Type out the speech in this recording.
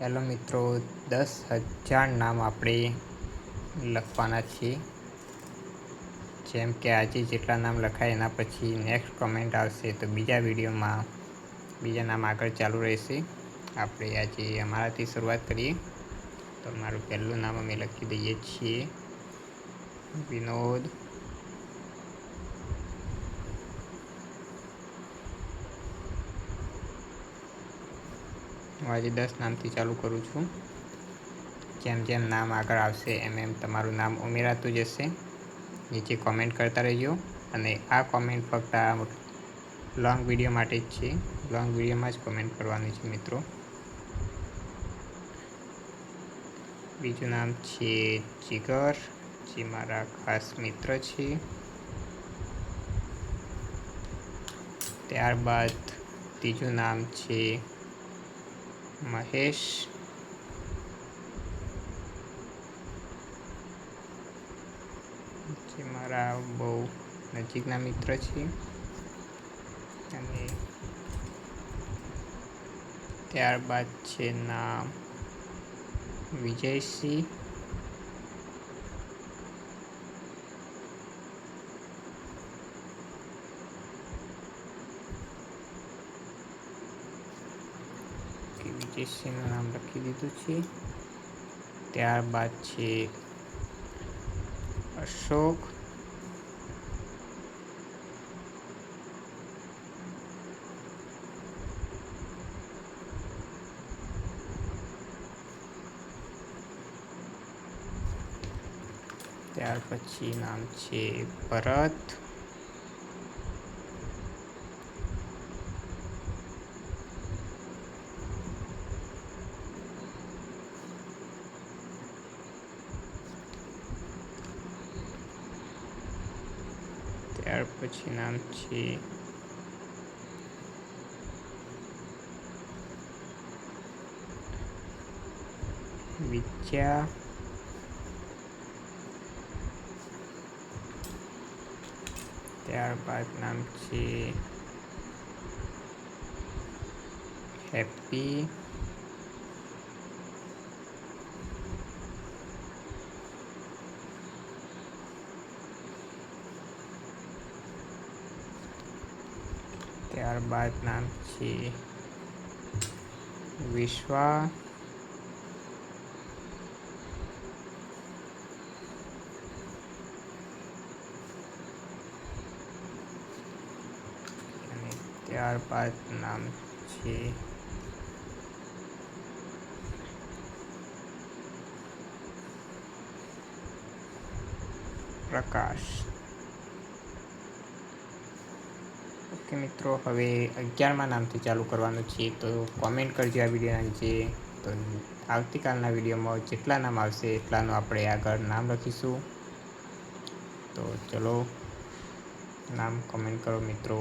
Hello મિત્રો, દસ હજાર નામ આપણે લખવાના છીએ. જેમ કે આજે જેટલા નામ લખાય એના પછી નેક્સ્ટ કમેન્ટ આવશે. તો બીજા વિડીયોમાં બીજા નામ આગળ ચાલુ રહેશે. આપણે આજે અમારાથી શરૂઆત કરીએ. તો મારું પહેલું નામ અમે લખી દઈએ છીએ. વિનોદ હું આજે દસ નામથી ચાલુ કરું છું. જેમ જેમ નામ આગળ આવશે, એમ એમ તમારું નામ ઉમેરાતું જશે. નીચે કોમેન્ટ કરતા રહેજો અને આ કોમેન્ટ ફક્ત આ લોંગ વીડિયો માટે જ છે. લોંગ વિડીયોમાં જ કોમેન્ટ કરવાની છે મિત્રો. બીજું નામ છે જીગર, જે મારા ખાસ મિત્ર છે. ત્યારબાદ ત્રીજું નામ છે મહેશ જે મારા બહુ નજીકના મિત્ર છે અને ત્યારબાદ છે નામ વિજયસિંહ. વિજયસિંહનું નામ લખી દીધું છે ત્યારબાદ છે અશોક ત્યાર પછી નામ છે ભરત ત્યાર પછી નામ છે વિદ્યા ત્યારબાદ નામ છે હેપી ત્યારબાદ નામ છે. વિશ્વા. અને ત્યારબાદ નામ છે. પ્રકાશ. ઓકે મિત્રો, હવે અગિયારમાં નામથી ચાલુ કરવાનું છે, તો કોમેન્ટ કરજો આ વિડીયોના નીચે. તો આવતીકાલના વિડીયોમાં જેટલા નામ આવશે એટલાનું આપણે આગળ નામ લખીશું. તો ચલો, નામ કમેન્ટ કરો મિત્રો.